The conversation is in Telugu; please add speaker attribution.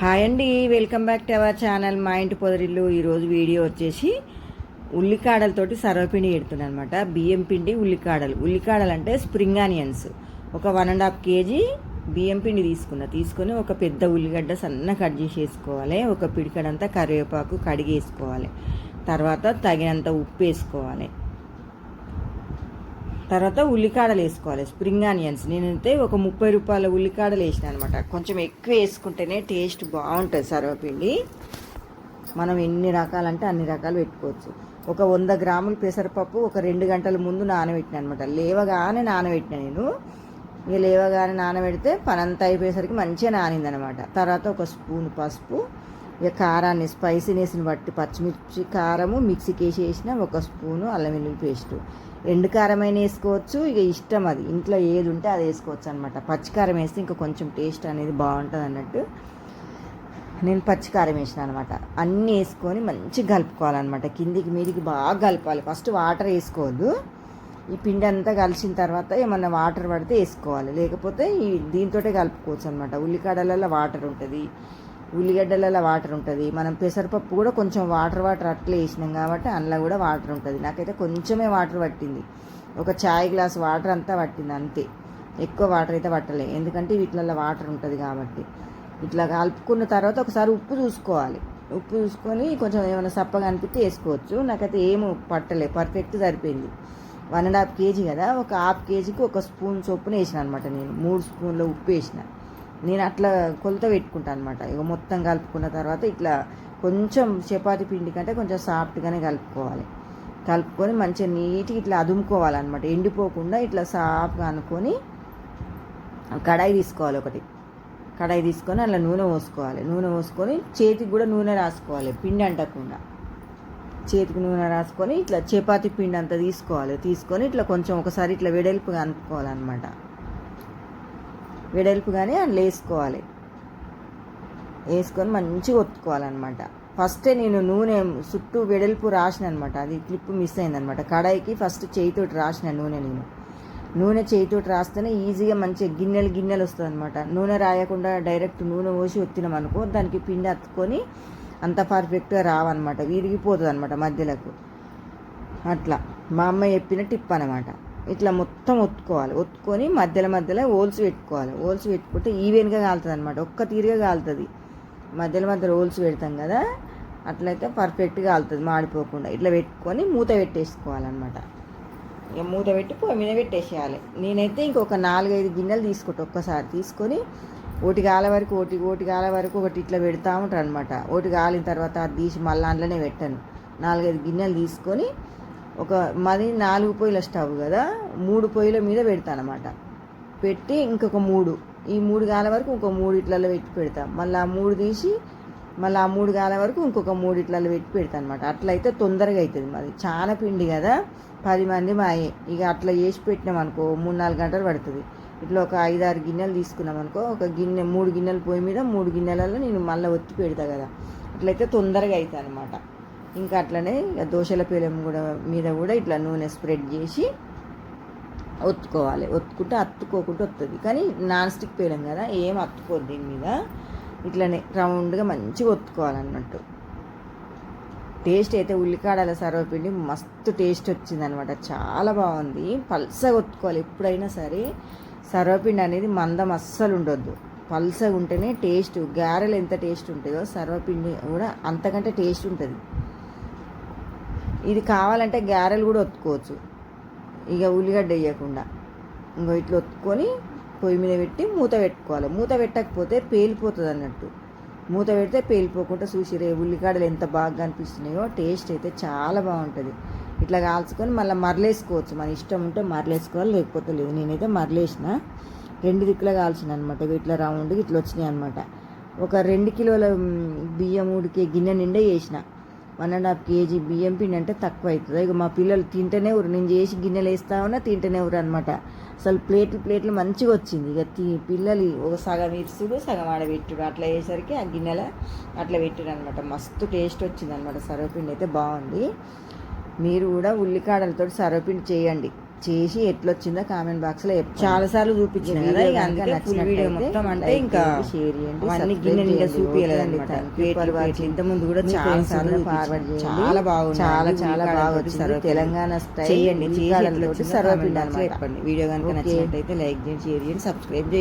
Speaker 1: హాయ్ అండి welcome back to our channel Maa Inti Podarillu. ఈరోజు వీడియో వచ్చేసి ఉల్లికాడలతోటి సర్వపిండి పెడుతున్నాను అనమాట బియ్యం పిండి ఉల్లికాడలు. ఉల్లికాడలు అంటే స్ప్రింగ్ ఆనియన్స్. ఒక వన్ అండ్ హాఫ్ కేజీ బియ్యం పిండి తీసుకున్న. తీసుకొని ఒక పెద్ద ఉల్లిగడ్డ సన్న కట్ చేసి వేసుకోవాలి ఒక పిడికడంతా కరివేపాకు కడిగేసుకోవాలి. తర్వాత తగినంత ఉప్పు వేసుకోవాలి. తర్వాత ఉల్లికాడలు వేసుకోవాలి. Spring onions. నేనైతే ఒక ముప్పై రూపాయల ఉల్లికాడలు వేసిన అనమాట. కొంచెం ఎక్కువ వేసుకుంటేనే టేస్ట్ బాగుంటుంది సర్వపిండి. మనం ఎన్ని రకాలంటే అన్ని రకాలు పెట్టుకోవచ్చు. ఒక వంద గ్రాముల పెసరపప్పు ఒక రెండు గంటల ముందు నానబెట్టిన అనమాట. లేవగానే నానబెట్టిన నేను. ఇక లేవగానే నానబెడితే పనంతా అయిపోయేసరికి మంచిగా నానిందనమాట. తర్వాత ఒక స్పూన్ పసుపు ఇక కారాన్ని స్పైసీనెస్ని బట్టి పచ్చిమిర్చి కారము మిక్సీకి వేసి వేసిన ఒక స్పూను అల్లం వెల్లుల్లి పేస్టు. ఎండు కారమైన వేసుకోవచ్చు. ఇక ఇష్టం అది. ఇంట్లో ఏది ఉంటే అది వేసుకోవచ్చు అనమాట పచ్చికారం వేస్తే ఇంకా కొంచెం టేస్ట్ అనేది బాగుంటుంది అన్నట్టు. నేను పచ్చికారం వేసిన అనమాట అన్నీ వేసుకొని మంచిగా కలుపుకోవాలన్నమాట. కిందికి మీదికి బాగా కలపాలి. ఫస్ట్ వాటర్ వేసుకోవద్దు. ఈ పిండి అంతా కలిసిన తర్వాత ఏమన్నా వాటర్ పడితే వేసుకోవాలి. లేకపోతే ఈ దీంతోటే కలుపుకోవచ్చు అనమాట ఉల్లికాడలలో వాటర్ ఉంటుంది. ఉల్లిగడ్డలలో వాటర్ ఉంటుంది. మనం పెసరపప్పు కూడా కొంచెం వాటర్ వాటర్ అట్లే వేసినాం కాబట్టి అందులో కూడా వాటర్ ఉంటుంది. నాకైతే కొంచెమే వాటర్ పట్టింది. ఒక చాయ్ గ్లాస్ వాటర్ అంతా పట్టింది అంతే. ఎక్కువ వాటర్ అయితే పట్టలే. ఎందుకంటే వీటిలలో వాటర్ ఉంటుంది కాబట్టి. ఇట్లా కలుపుకున్న తర్వాత ఒకసారి ఉప్పు చూసుకోవాలి. ఉప్పు చూసుకొని కొంచెం ఏమైనా సప్పగా అనిపిస్తే వేసుకోవచ్చు. నాకైతే ఏమి పట్టలే. పర్ఫెక్ట్ సరిపోయింది. వన్ అండ్ హాఫ్ కేజీ కదా. ఒక హాఫ్ కేజీకి ఒక స్పూన్ చొప్పున వేసిన అనమాట నేను. మూడు స్పూన్ల ఉప్పు వేసిన. నేను అట్లా కొలత పెట్టుకుంటాను అనమాట ఇక మొత్తం కలుపుకున్న తర్వాత ఇట్లా కొంచెం చపాతి పిండి కంటే కొంచెం సాఫ్ట్గానే కలుపుకోవాలి. కలుపుకొని మంచిగా నీట్గా ఇట్లా అదుముకోవాలన్నమాట. ఎండిపోకుండా ఇట్లా సాఫ్ట్గా అనుకొని కడాయి తీసుకోవాలి ఒకటి. కడాయి తీసుకొని అలా నూనె పోసుకోవాలి. నూనె పోసుకొని చేతికి కూడా నూనె రాసుకోవాలి. పిండి అంటకుండా. చేతికి నూనె రాసుకొని ఇట్లా చపాతి పిండి అంతా తీసుకోవాలి. తీసుకొని ఇట్లా కొంచెం ఒకసారి ఇట్లా వెడల్పుగా అనుకోవాలన్నమాట వెడల్పుగానే అందులో వేసుకోవాలి. వేసుకొని మంచిగా ఒత్తుకోవాలన్నమాట. ఫస్టే నేను నూనె చుట్టూ వెడల్పు రాసిన అనమాట అది క్లిప్ మిస్ అయిందనమాట. కడాయికి ఫస్ట్ చేయితోటి రాసిన నూనె నేను. నూనె చేయితోటి రాస్తేనే ఈజీగా మంచిగా గిన్నెలు గిన్నెలు వస్తుంది అనమాట నూనె రాయకుండా డైరెక్ట్ నూనె పోసి ఒత్తినాం అనుకో దానికి పిండి అత్తుకొని అంత పర్ఫెక్ట్గా రావన్నమాట. విరిగిపోతుంది అనమాట మధ్యలకు. అట్లా. మా అమ్మ చెప్పిన టిప్ అనమాట ఇట్లా మొత్తం ఒత్తుకోవాలి. ఒత్తుకొని మధ్యలో మధ్యలో ఓల్స్ పెట్టుకోవాలి. ఓల్స్ పెట్టుకుంటే ఈవెన్గా కాలుతుంది అనమాట ఒక్క తీరుగా కాలుతుంది. మధ్యలో మధ్యలో ఓల్స్ పెడతాం కదా అట్లయితే పర్ఫెక్ట్గా కాలుతుంది మాడిపోకుండా. ఇట్లా పెట్టుకొని మూత పెట్టేసుకోవాలన్నమాట. ఇక మూత పెట్టి పొయ్యి మీద పెట్టేసేయాలి. నేనైతే ఇంకొక నాలుగైదు గిన్నెలు తీసుకుంటా ఒక్కసారి. తీసుకొని ఒకటి కాల వరకు ఒకటి ఒకటి కాల వరకు ఒకటి ఇట్లా పెడతా ఉంటాను అనమాట ఒకటి కాలిన తర్వాత అది తీసి మళ్ళీ అందులోనే పెట్టాను. నాలుగైదు గిన్నెలు తీసుకొని ఒక మరి నాలుగు పొయ్యిల స్టవ్ కదా మూడు పొయ్యిల మీద పెడతాను అనమాట పెట్టి ఇంకొక మూడు ఈ మూడు కాల వరకు ఇంకో మూడు ఇట్లలో పెట్టి పెడతాం. మళ్ళీ ఆ మూడు తీసి మళ్ళీ ఆ మూడు కాల వరకు ఇంకొక మూడు ఇట్లలో పెట్టి పెడతాను అనమాట అట్లయితే తొందరగా అవుతుంది మరి. చాలా పిండి కదా పది మంది మాయే. ఇక అట్లా చేసి పెట్టినాం అనుకో మూడు నాలుగు గంటలు పడుతుంది. ఇట్లా ఒక ఐదు ఆరు గిన్నెలు తీసుకున్నాం అనుకో ఒక గిన్నె మూడు గిన్నెలు పొయ్యి మీద మూడు గిన్నెలలో నేను మళ్ళీ ఒత్తి పెడతా కదా. అట్లయితే తొందరగా అవుతాయి అనమాట ఇంకా అట్లనే ఇక దోశల పేలం కూడా మీద కూడా ఇట్లా నూనె స్ప్రెడ్ చేసి ఒత్తుకోవాలి. ఒత్తుకుంటే అత్తుకోకుండా వస్తుంది కానీ నాన్ స్టిక్ పేలం కదా ఏం అత్తుకోదు దీని మీద. ఇట్లనే రౌండ్గా మంచిగా ఒత్తుకోవాలన్నట్టు. టేస్ట్ అయితే ఉల్లికాడల సర్వపిండి మస్తు టేస్ట్ వచ్చిందనమాట. చాలా బాగుంది. పల్సగా ఒత్తుకోవాలి ఎప్పుడైనా సరే. సర్వపిండి అనేది మందం అస్సలు ఉండొద్దు. పల్సగా ఉంటేనే టేస్ట్ గారెలు ఎంత టేస్ట్ ఉంటుందో సర్వపిండి కూడా అంతకంటే టేస్ట్ ఉంటుంది. ఇది కావాలంటే గారెలు కూడా ఒత్తుకోవచ్చు. ఇక ఉల్లిగడ్డ వేయకుండా. ఇంకో ఇట్లా ఒత్తుకొని పొయ్యి మీద పెట్టి మూత పెట్టుకోవాలి. మూత పెట్టకపోతే పేలిపోతుంది అన్నట్టు. మూత పెడితే పేలిపోకుండా చూసి రే ఉల్లిగడ్డలు ఎంత బాగా అనిపిస్తున్నాయో టేస్ట్ అయితే చాలా బాగుంటుంది. ఇట్లా కాల్చుకొని మళ్ళీ మరలేసుకోవచ్చు. మన ఇష్టం ఉంటే మరలేసుకోవాలి లేకపోతే లేదు. నేనైతే మరలేసిన. రెండు దిక్కులా కాల్చిన అనమాట ఇట్లా రౌండ్గా ఇట్లా వచ్చినాయి అనమాట ఒక రెండు కిలోల బియ్యం ఉడికే గిన్నె నిండా వేసిన. వన్ అండ్ హాఫ్ కేజీ బియ్యం పిండి అంటే తక్కువ అవుతుంది. ఇక మా పిల్లలు తింటేనే ఊరు. నేను చేసి గిన్నెలు వేస్తా ఉన్నా తింటేనే ఊరు అనమాట అసలు ప్లేట్లు ప్లేట్లు మంచిగా వచ్చింది. ఇక తి పిల్లలు ఒక సగం ఇరుసుడు సగం ఆడబెట్టుడు అట్లా వేసరికి ఆ గిన్నెల అట్లా పెట్టుడు అనమాట మస్తు టేస్ట్ వచ్చింది అనమాట సర్వపిండి అయితే బాగుంది. మీరు కూడా ఉల్లికాడలతో సర్వపిండి చేయండి. చేసి ఎట్లొచ్చిందో కామెంట్ బాక్స్లో చాలా సార్లు చూపించిన కదా ఇక అందుకే ఫుల్ వీడియో మొత్తం అంటే ఇంకా
Speaker 2: షేర్ చేయండి
Speaker 1: అవన్నీ గిన్నె నిండా చూపించలేదు ఇంత ముందు కూడా చాలా సార్లు
Speaker 2: ఫార్వర్డ్
Speaker 1: చాలా బాగుంది
Speaker 2: చాలా చాలా బాగా వచ్చింది. తెలంగాణ స్టైల్
Speaker 1: చేయండి
Speaker 2: సర్వపిండి.
Speaker 1: చెప్పండి. వీడియో కనుక
Speaker 2: ఓకే.
Speaker 1: నచ్చినట్టయితే లైక్ చేయండి షేర్ చేయండి సబ్స్క్రైబ్ చేయండి.